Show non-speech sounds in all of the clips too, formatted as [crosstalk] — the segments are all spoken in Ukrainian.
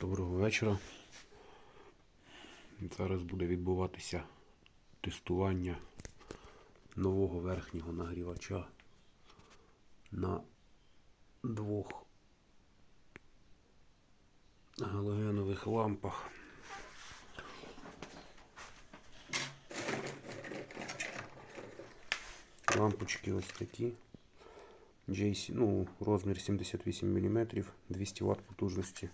Доброго вечора. Зараз буде відбуватися тестування нового верхнього нагрівача на двох галогенових лампах. Лампочки ось такі. JC, ну, розмір 78 мм, 200 Вт потужності.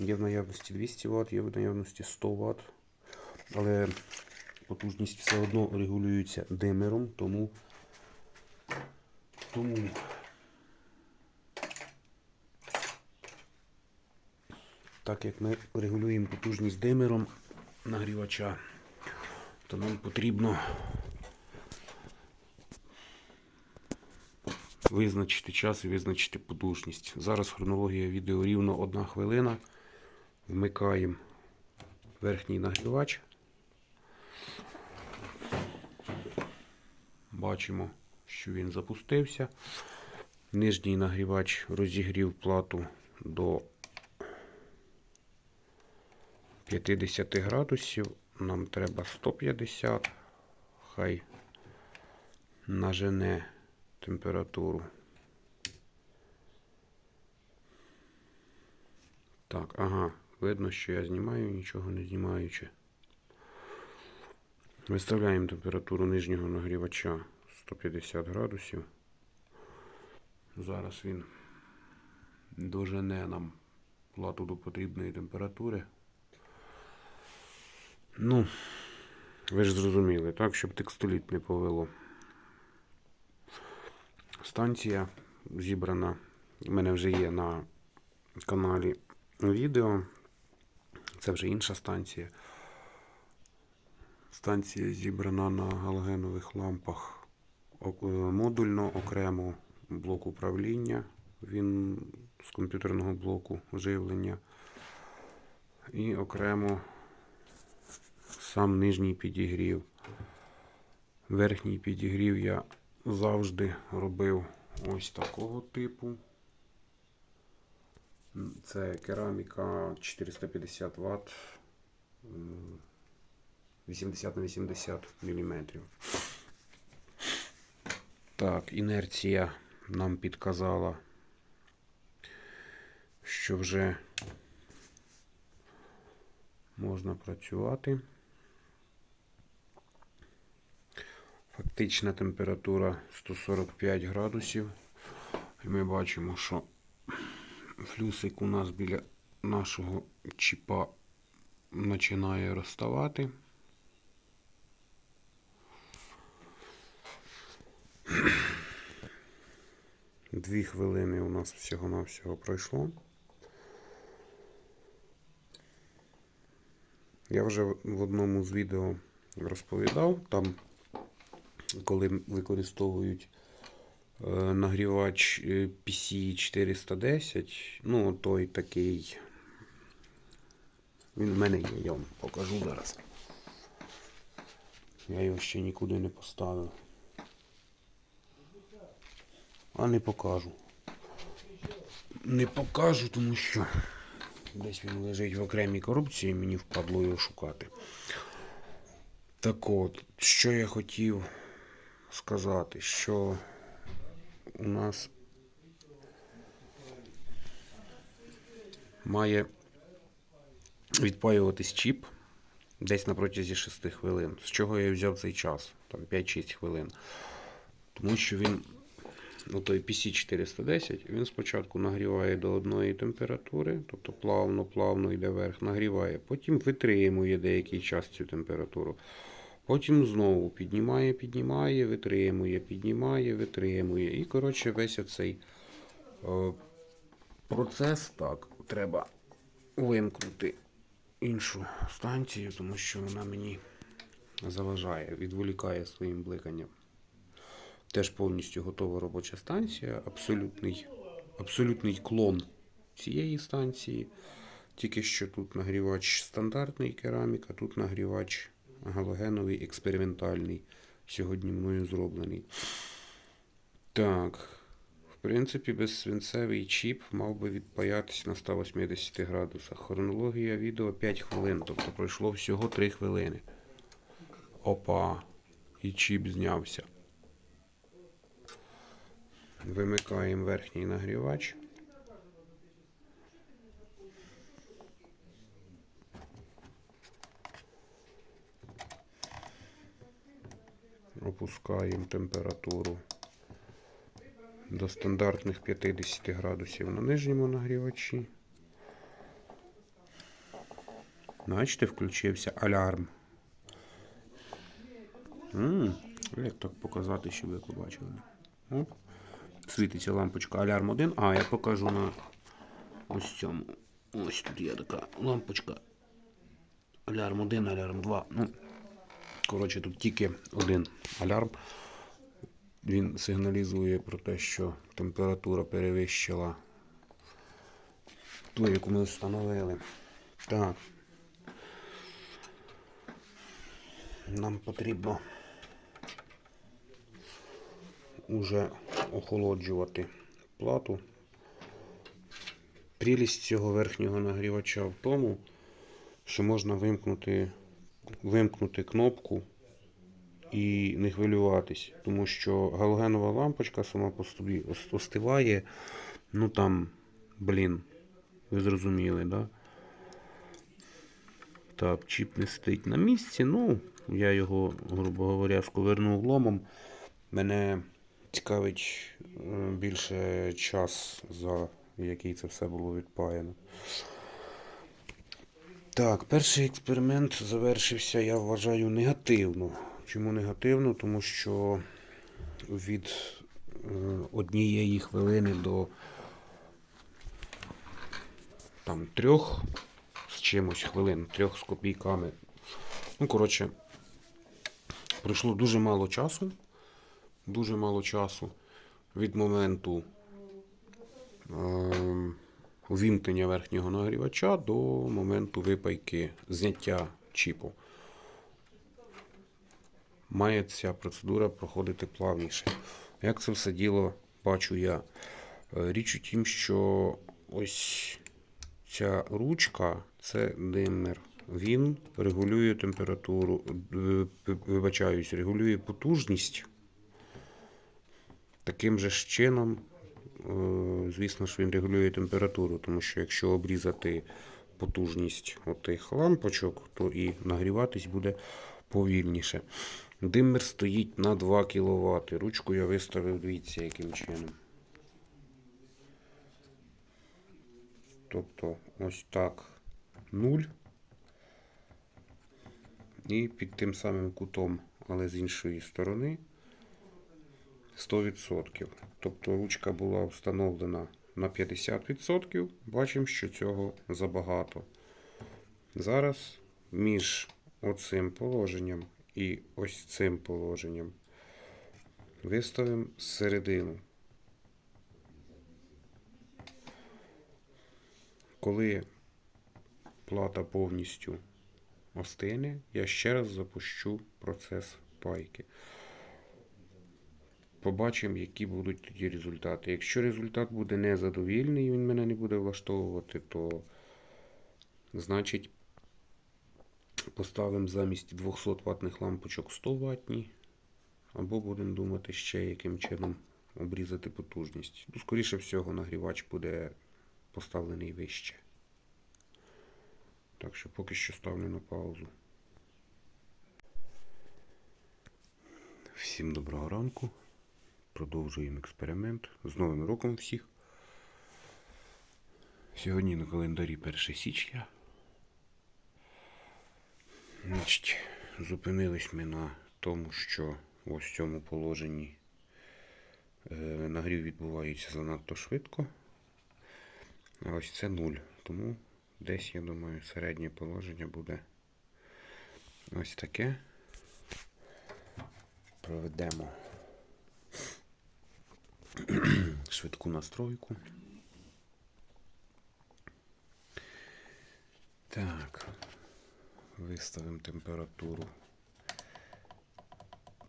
Є в наявності 200 Вт, є в наявності 100 Вт. Але потужність все одно регулюється димером, тому, тому так як ми регулюємо потужність димером нагрівача, то нам потрібно визначити час і визначити потужність. Зараз хронологія відео рівно 1 хвилина. Вмикаємо верхній нагрівач. Бачимо, що він запустився. Нижній нагрівач розігрів плату до 50 градусів. Нам треба 150. Хай нажене температуру. Так, ага, видно, що я знімаю, нічого не знімаючи. Виставляємо температуру нижнього нагрівача 150 градусів. Зараз він дожене нам плату до потрібної температури. Ну, ви ж зрозуміли, так, щоб текстоліт не повело. Станція зібрана. У мене вже є на каналі відео. Це вже інша станція. Станція зібрана на галогенових лампах модульно, окремо блок управління. Він з комп'ютерного блоку живлення. І окремо сам нижній підігрів. Верхній підігрів я завжди робив ось такого типу. Це кераміка 450 Вт, 80 на 80 мм. Так, інерція нам підказала, що вже можна працювати. Фактична температура 145 градусів. І ми бачимо, що флюсик у нас біля нашого чіпа починає розставати. Дві хвилини у нас всього-навсього пройшло. Я вже в одному з відео розповідав, там коли використовують нагрівач е, PC410, ну той такий. Він в мене є, я вам покажу зараз. Я його ще нікуди не поставив. А не покажу. Не покажу, тому що десь він лежить в окремій коробці і мені впадло його шукати. Так от, що я хотів сказати, що у нас має відпаюватись чіп десь на протязі 6 хвилин. З чого я взяв цей час, там 5-6 хвилин. Тому що він, ну той PC410, він спочатку нагріває до одної температури, тобто плавно-плавно йде вверх, нагріває, потім витримує деякий час цю температуру. Потім знову піднімає, піднімає, витримує, піднімає, витримує. І, коротше, весь оцей е, процес так, треба вимкнути іншу станцію, тому що вона мені заважає, відволікає своїм бликанням. Теж повністю готова робоча станція, абсолютний, абсолютний клон цієї станції. Тільки що тут нагрівач стандартний кераміка, тут нагрівач галогеновий експериментальний. Сьогодні мною зроблений. Так, в принципі, безсвинцевий чіп мав би відпаятись на 180 градусах. Хронологія відео 5 хвилин, тобто пройшло всього 3 хвилини. Опа. І чіп знявся. Вимикаємо верхній нагрівач. Опускаємо температуру до стандартних 50 градусів на нижньому нагрівачі. Бачите, включився алярм. як так показати, щоб ви побачили? Оп. Світиться лампочка алярм 1. А, я покажу на ось цьому. Ось тут є така лампочка. Алярм 1, алярм 2. Ну, коротше, тут тільки один алярм. Він сигналізує про те, що температура перевищила ту, яку ми встановили. Так. Нам потрібно уже охолоджувати плату. Прелість цього верхнього нагрівача в тому, що можна вимкнути, вимкнути кнопку і не хвилюватись, тому що галогенова лампочка сама по собі ос- остиває. Ну там, блін, ви зрозуміли, да? Так, чіп не стоїть на місці. Ну, я його, грубо говоря, сковернув ломом. Мене цікавить е, більше час, за який це все було відпаяно. Так, перший експеримент завершився, я вважаю, негативно. Чому негативно? Тому що від е, однієї хвилини до там трьох з чимось хвилин, трьох з копійками. Ну, коротше, пройшло дуже мало часу. Дуже мало часу від моменту ем, увімкнення верхнього нагрівача до моменту випайки зняття чіпу. Має ця процедура проходити плавніше. Як це все діло бачу я? Е, Річ у тім, що ось ця ручка це диммер. Він регулює температуру, е, вибачаюсь, регулює потужність таким же чином, звісно ж, він регулює температуру, тому що якщо обрізати потужність отих лампочок, то і нагріватись буде повільніше. Диммер стоїть на 2 кВт. Ручку я виставив, дивіться, яким чином. Тобто ось так 0. І під тим самим кутом, але з іншої сторони 100%. Тобто ручка була встановлена на 50%. Бачимо, що цього забагато. Зараз між оцим положенням і ось цим положенням виставимо середину. Коли плата повністю остине, я ще раз запущу процес пайки. Побачимо, які будуть тоді результати. Якщо результат буде незадовільний і він мене не буде влаштовувати, то значить поставимо замість 200 ватних лампочок 100 ватні, або будемо думати ще яким чином обрізати потужність. Ну, скоріше всього, нагрівач буде поставлений вище. Так що поки що ставлю на паузу. Всім доброго ранку. Продовжуємо експеримент. З Новим роком всіх. Сьогодні на календарі 1 січня. Значить, зупинились ми на тому, що ось в цьому положенні е, нагрів відбувається занадто швидко. А ось це нуль. Тому десь, я думаю, середнє положення буде ось таке. Проведемо [clears throat] швидку настройку. Так, виставимо температуру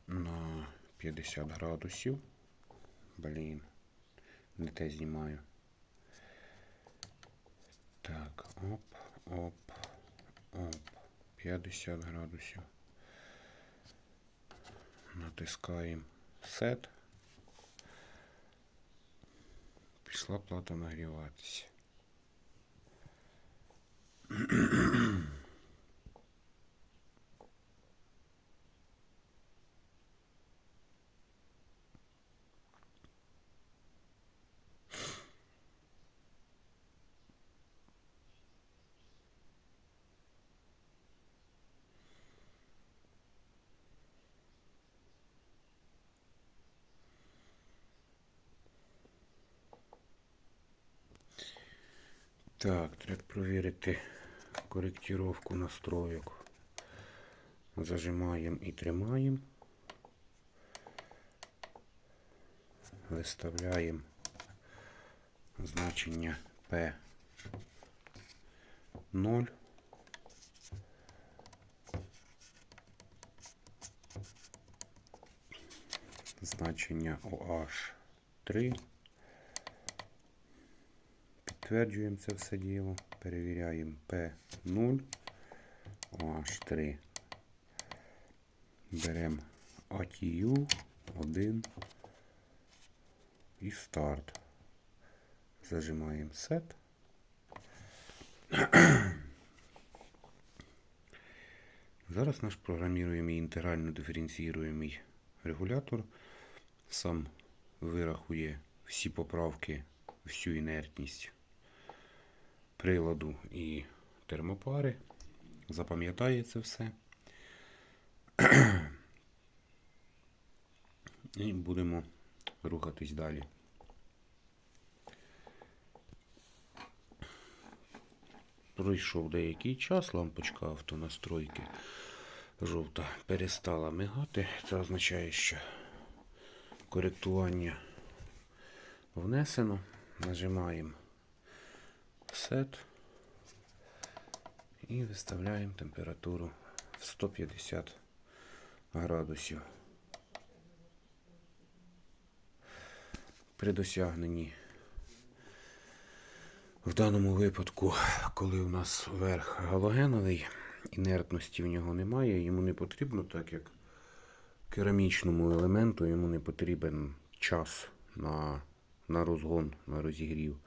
на 50 градусів. Блін. Не те знімаю. Так, оп, оп, оп. 50 градусів. Натискаємо сет. Пішла плата нагріватися. Так, треба провірити коректировку настроєк. Зажимаємо і тримаємо. Виставляємо значення P 0. Значення OH 3. Підтверджуємо це все діло. Перевіряємо P0, OH3. Беремо ATU 1 і старт. Зажимаємо Set. [clears throat] Зараз наш програміруємий інтегрально диференціюємий регулятор сам вирахує всі поправки, всю інертність приладу і термопари. Запам'ятає це все. І будемо рухатись далі. Пройшов деякий час, лампочка автонастройки жовта перестала мигати. Це означає, що коректування внесено. Нажимаємо Set і виставляємо температуру в 150 градусів. При досягненні в даному випадку, коли у нас верх галогеновий, інертності в нього немає, йому не потрібно, так як керамічному елементу йому не потрібен час на, на розгон, на розігрів.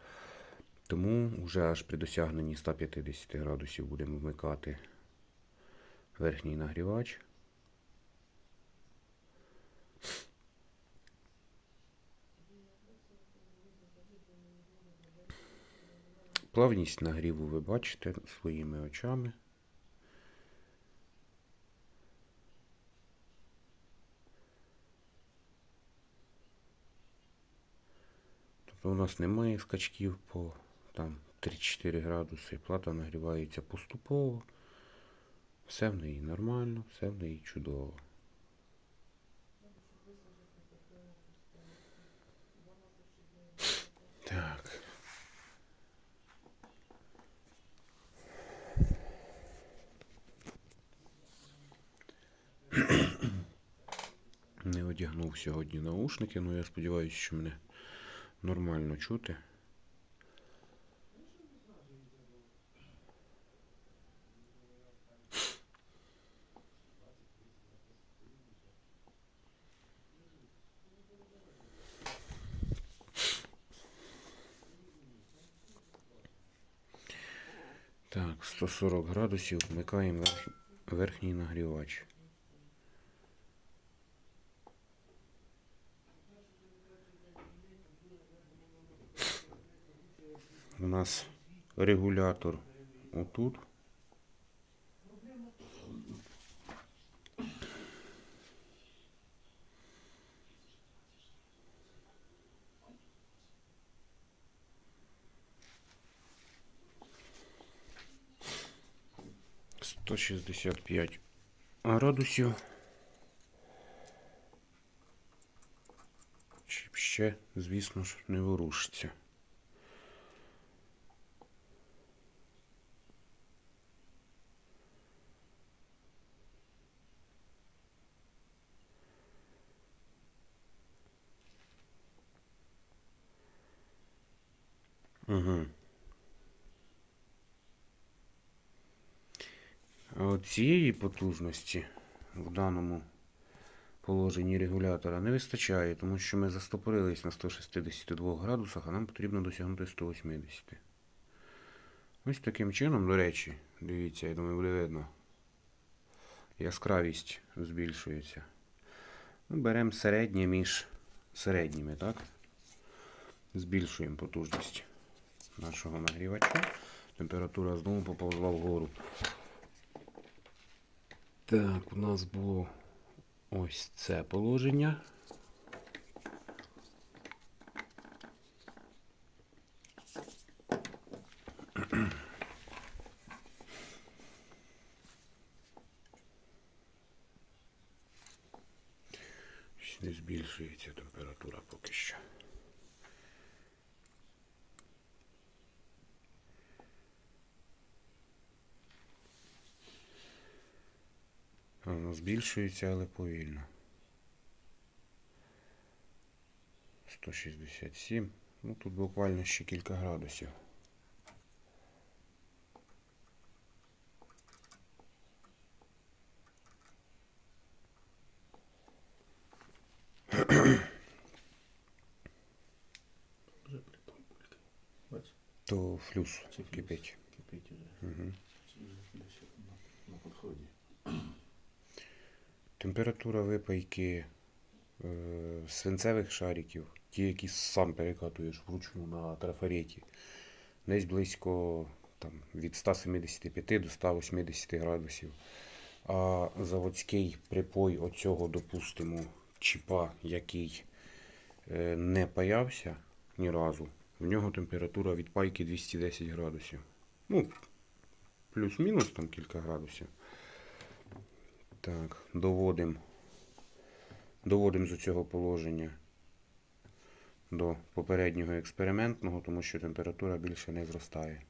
Тому вже аж при досягненні 150 градусів будемо вмикати верхній нагрівач. Плавність нагріву ви бачите своїми очами. Тобто у нас немає скачків по там 3-4 градуси. Плата нагрівається поступово. Все в неї нормально, все в неї чудово. Так. Не одягнув сьогодні наушники, але я сподіваюся, що мене нормально чути. Так, 140 градусів вмикаємо верх- верхній нагрівач. У нас регулятор отут. Сто шістдесят п'ять градусів. Чіп ще, звісно ж, не ворушиться. Угу. А от цієї потужності в даному положенні регулятора не вистачає, тому що ми застопорились на 162 градусах, а нам потрібно досягнути 180. Ось таким чином, до речі, дивіться, я думаю, буде видно. Яскравість збільшується. Ну, беремо середнє між середніми, так? Збільшуємо потужність нашого нагрівача. Температура знову поповзла вгору. Так, у нас було ось це положення. Не збільшується температура поки що. Збільшується, але повільно. 167. Ну тут буквально ще кілька градусів. То флюс? кипить. кипить уже. Угу. Чи вже десь на, на підході. Температура випайки е, свинцевих шариків, ті, які сам перекатуєш вручну на трафареті, десь близько там, від 175 до 180 градусів. А заводський припой оцього, допустимо, чіпа, який е, не паявся ні разу, в нього температура від пайки 210 градусів. Ну, плюс-мінус там кілька градусів. Так, доводимо. Доводимо з цього положення до попереднього експериментного, тому що температура більше не зростає.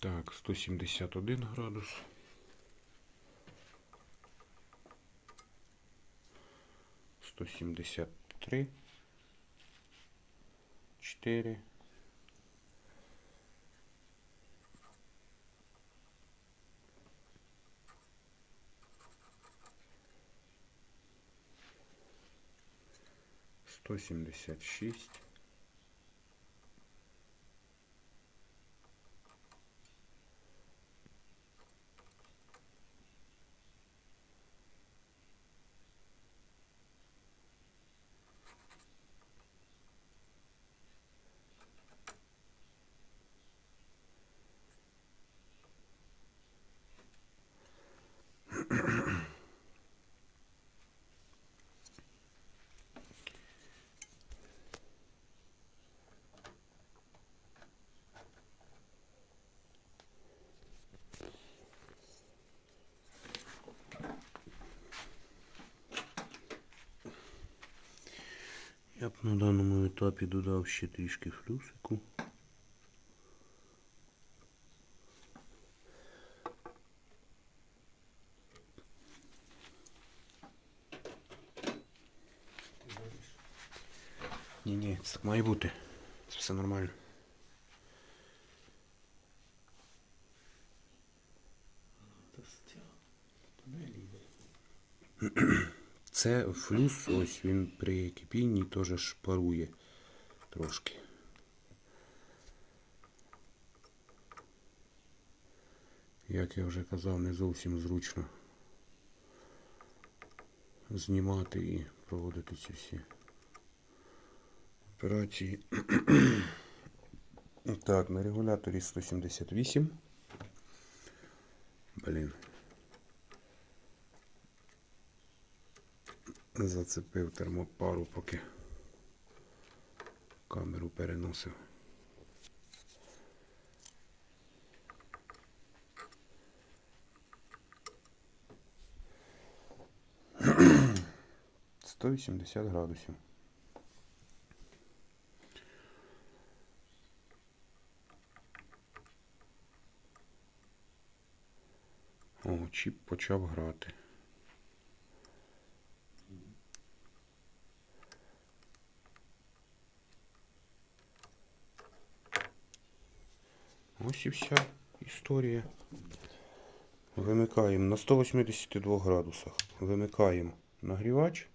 Так, 171 градус. Сто сімдесят три. Чотири. 176 Я б на даному етапі додав ще трішки флюсику. Ти говориш, Ні, ні, це так має бути. Це все нормально. Це флюс, ось він при кипінні теж ж парує трошки. Як я вже казав, не зовсім зручно знімати і проводити ці всі операції. Так, на регуляторі 178. Блін. Зацепив термопару, поки камеру переносив. Сто вісімдесят градусів. О, чіп почав грати. Ось і вся історія. Вимикаємо на 182 градусах. Вимикаємо нагрівач.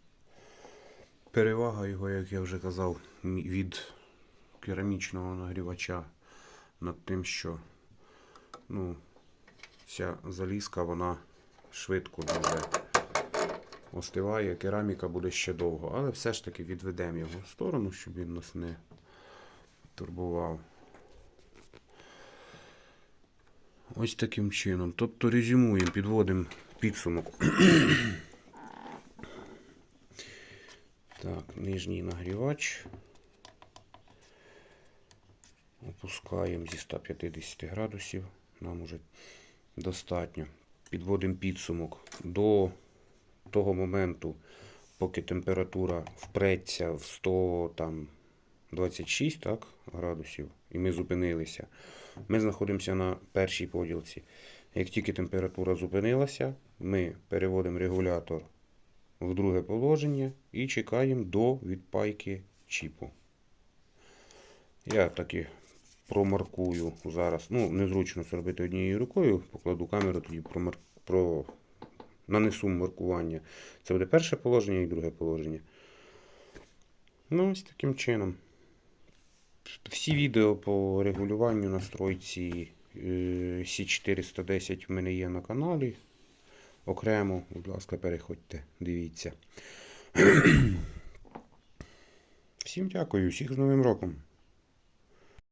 Перевага його, як я вже казав, від керамічного нагрівача над тим, що ну, ця залізка вона швидко дуже остиває, кераміка буде ще довго, але все ж таки відведемо його в сторону, щоб він нас не турбував. Ось таким чином. Тобто резюмуємо, підводимо підсумок. так, нижній нагрівач. Опускаємо зі 150 градусів. Нам уже достатньо. Підводимо підсумок до того моменту, поки температура впреться в 100 там, 26 так, градусів, і ми зупинилися. Ми знаходимося на першій поділці. Як тільки температура зупинилася, ми переводимо регулятор в друге положення і чекаємо до відпайки чіпу. Я таки промаркую зараз. Ну, незручно це робити однією рукою. Покладу камеру, тоді промар... про... нанесу маркування. Це буде перше положення і друге положення. Ну, ось таким чином. Всі відео по регулюванню настройці е, C410 в мене є на каналі. Окремо, будь ласка, переходьте, дивіться. [clears throat] Всім дякую, всіх з Новим роком!